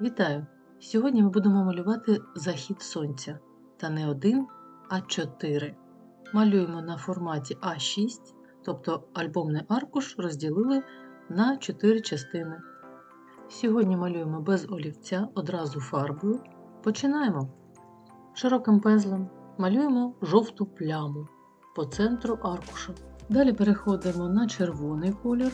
Вітаю! Сьогодні ми будемо малювати захід сонця. Та не один, а чотири. Малюємо на форматі А6, тобто альбомний аркуш розділили на чотири частини. Сьогодні малюємо без олівця одразу фарбою. Починаємо. Широким пензлем малюємо жовту пляму по центру аркуша. Далі переходимо на червоний колір.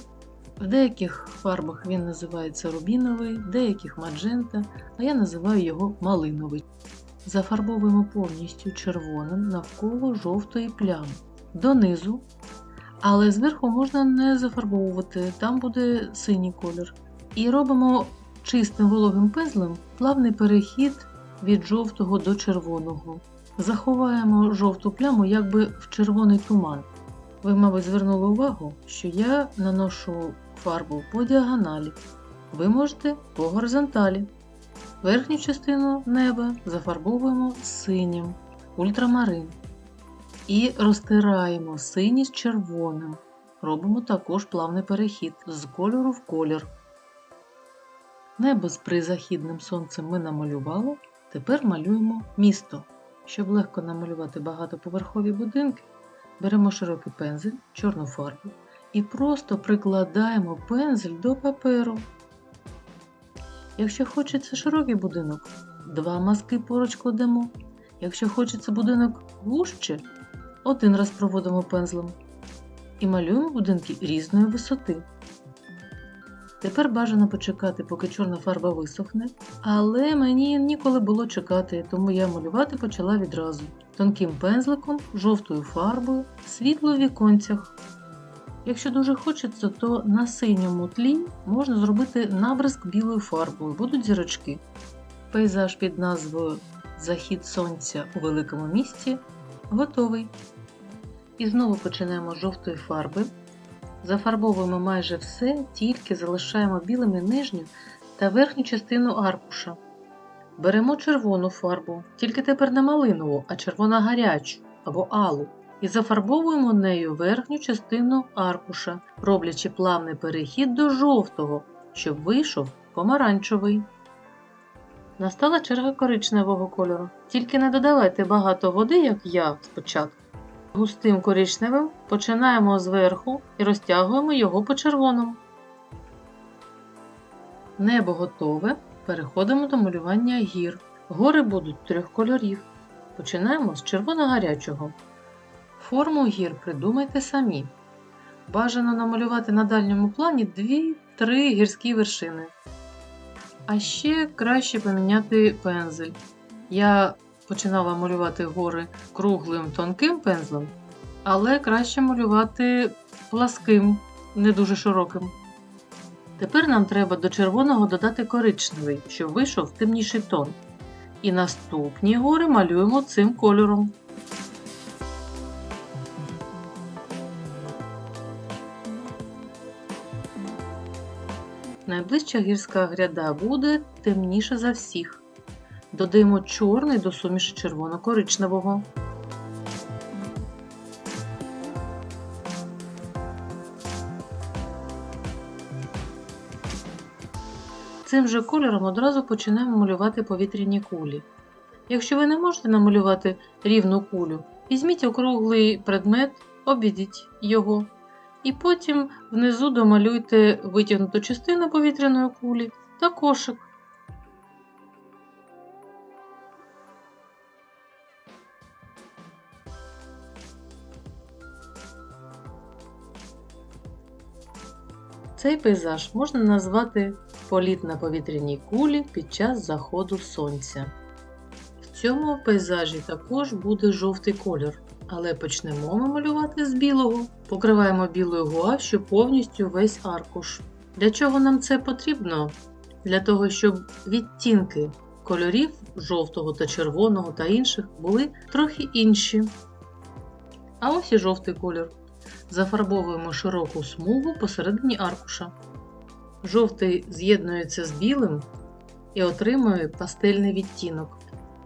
В деяких фарбах він називається рубіновий, в деяких маджента, а я називаю його малиновий. Зафарбовуємо повністю червоним навколо жовтої плями донизу, але зверху можна не зафарбовувати, там буде синій колір. І робимо чистим вологим пензлем плавний перехід від жовтого до червоного. Заховаємо жовту пляму якби в червоний туман. Ви, мабуть, звернули увагу, що я наношу фарбу по діагоналі. Ви можете по горизонталі. Верхню частину неба зафарбовуємо синім, ультрамарин. І розтираємо синій з червоним. Робимо також плавний перехід з кольору в колір. Небо з призахідним сонцем ми намалювали. Тепер малюємо місто. Щоб легко намалювати багатоповерхові будинки, беремо широкий пензель, чорну фарбу і просто прикладаємо пензель до паперу. Якщо хочеться широкий будинок, два мазки поруч кладемо. Якщо хочеться будинок вужче, один раз проводимо пензлем і малюємо будинки різної висоти. Тепер бажано почекати, поки чорна фарба висохне, але мені ніколи було чекати, тому я малювати почала відразу тонким пензликом, жовтою фарбою, світло в віконцях. Якщо дуже хочеться, то на синьому тлі можна зробити набризк білою фарбою, будуть зірочки. Пейзаж під назвою Захід сонця у великому місті готовий. І знову починаємо з жовтої фарби. Зафарбовуємо майже все, тільки залишаємо білими нижню та верхню частину аркуша. Беремо червону фарбу, тільки тепер не малинову, а червона гарячу або алу, і зафарбовуємо нею верхню частину аркуша, роблячи плавний перехід до жовтого, щоб вийшов помаранчевий. Настала черга коричневого кольору. Тільки не додавайте багато води, як я спочатку. Густим коричневим починаємо зверху і розтягуємо його по червоному. Небо готове. Переходимо до малювання гір. Гори будуть трьох кольорів. Починаємо з червоно-гарячого. Форму гір придумайте самі. Бажано намалювати на дальньому плані 2-3 гірські вершини. А ще краще поміняти пензель. Я починала малювати гори круглим тонким пензлем, але краще малювати пласким, не дуже широким. Тепер нам треба до червоного додати коричневий, щоб вийшов темніший тон. І наступні гори малюємо цим кольором. Найближча гірська гряда буде темніша за всіх. Додаємо чорний до суміші червоно-коричневого. Цим же кольором одразу починаємо малювати повітряні кулі. Якщо ви не можете намалювати рівну кулю, візьміть округлий предмет, обведіть його, і потім внизу домалюйте витягнуту частину повітряної кулі та кошик. Цей пейзаж можна назвати політ на повітряній кулі під час заходу сонця. В цьому пейзажі також буде жовтий колір, але почнемо ми малювати з білого. Покриваємо білою гуашю повністю весь аркуш. Для чого нам це потрібно? Для того, щоб відтінки кольорів жовтого та червоного та інших були трохи інші. А ось і жовтий колір. Зафарбовуємо широку смугу посередині аркуша. Жовтий з'єднується з білим і отримує пастельний відтінок.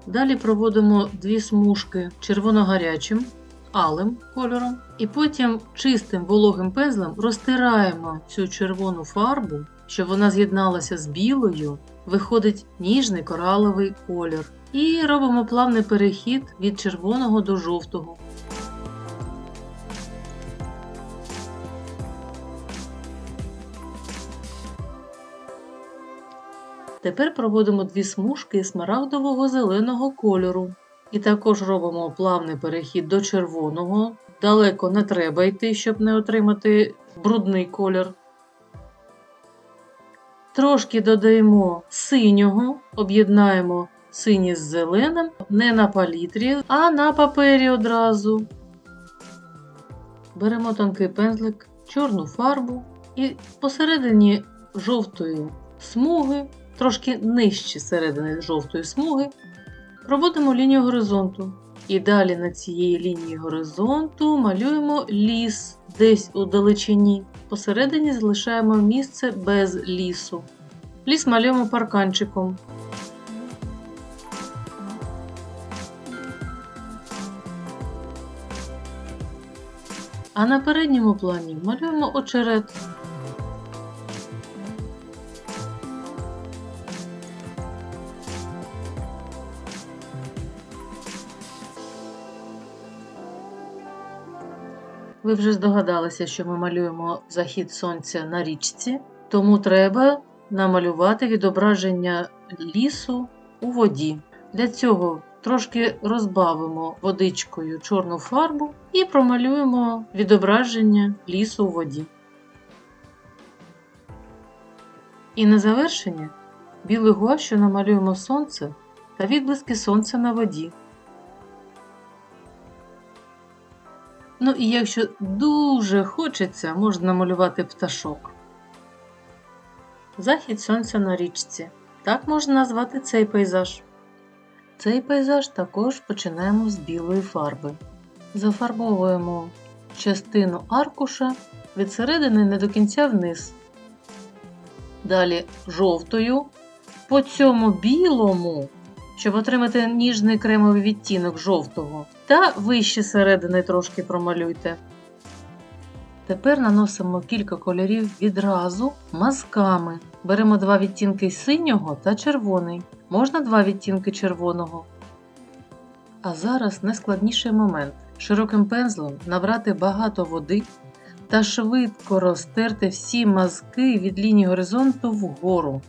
Далі проводимо дві смужки червоно-гарячим, алим кольором, і потім чистим вологим пензлем розтираємо цю червону фарбу, щоб вона з'єдналася з білою виходить ніжний кораловий колір. І робимо плавний перехід від червоного до жовтого. Тепер проводимо дві смужки смарагдового зеленого кольору. І також робимо плавний перехід до червоного. Далеко не треба йти, щоб не отримати брудний колір. Трошки додаємо синього, об'єднаємо синій з зеленим не на палітрі, а на папері одразу. Беремо тонкий пензлик, чорну фарбу і посередині жовтої смуги, трошки нижче середини жовтої смуги, проводимо лінію горизонту. І далі на цієї лінії горизонту малюємо ліс десь у далечині. Посередині залишаємо місце без лісу. Ліс малюємо парканчиком. А на передньому плані малюємо очерет. Ви вже здогадалися, що ми малюємо захід сонця на річці, тому треба намалювати відображення лісу у воді. Для цього трошки розбавимо водичкою чорну фарбу і промалюємо відображення лісу у воді. І на завершення білою гуашю намалюємо сонце та відблиски сонця на воді. Ну і якщо дуже хочеться, можна намалювати пташок. Захід сонця на річці. Так можна назвати цей пейзаж. Цей пейзаж також починаємо з білої фарби. Зафарбовуємо частину аркуша від середини не до кінця вниз. Далі жовтою. По цьому білому, щоб отримати ніжний кремовий відтінок жовтого, та вище середини трошки промалюйте. Тепер наносимо кілька кольорів відразу мазками. Беремо два відтінки синього та червоний. Можна два відтінки червоного. А зараз найскладніший момент. Широким пензлем набрати багато води та швидко розтерти всі мазки від лінії горизонту вгору.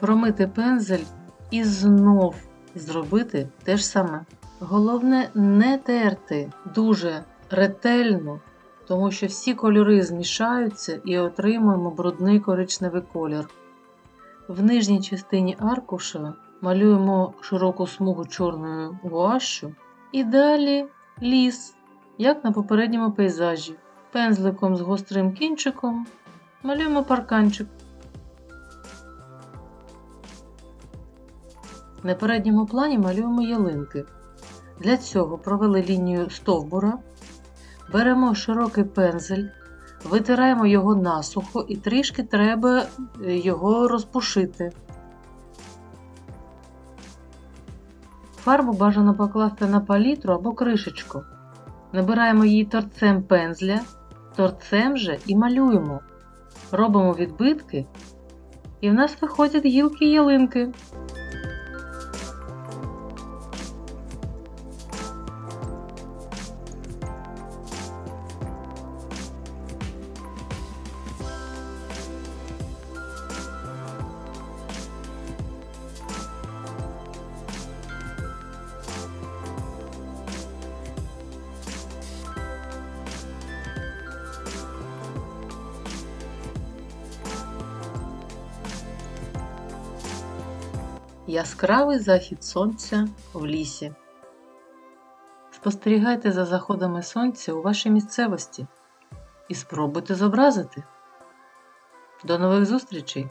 Промити пензель і знов зробити те ж саме. Головне не терти дуже ретельно, тому що всі кольори змішаються і отримуємо брудний коричневий колір. В нижній частині аркуша малюємо широку смугу чорною гуашю і далі ліс, як на попередньому пейзажі. Пензликом з гострим кінчиком малюємо парканчик. На передньому плані малюємо ялинки. Для цього провели лінію стовбура, беремо широкий пензель, витираємо його насухо і трішки треба його розпушити. Фарбу бажано покласти на палітру або кришечку. Набираємо її торцем пензля, торцем же і малюємо. Робимо відбитки, і в нас виходять гілки ялинки. Яскравий захід сонця в лісі. Спостерігайте за заходами сонця у вашій місцевості і спробуйте зобразити. До нових зустрічей!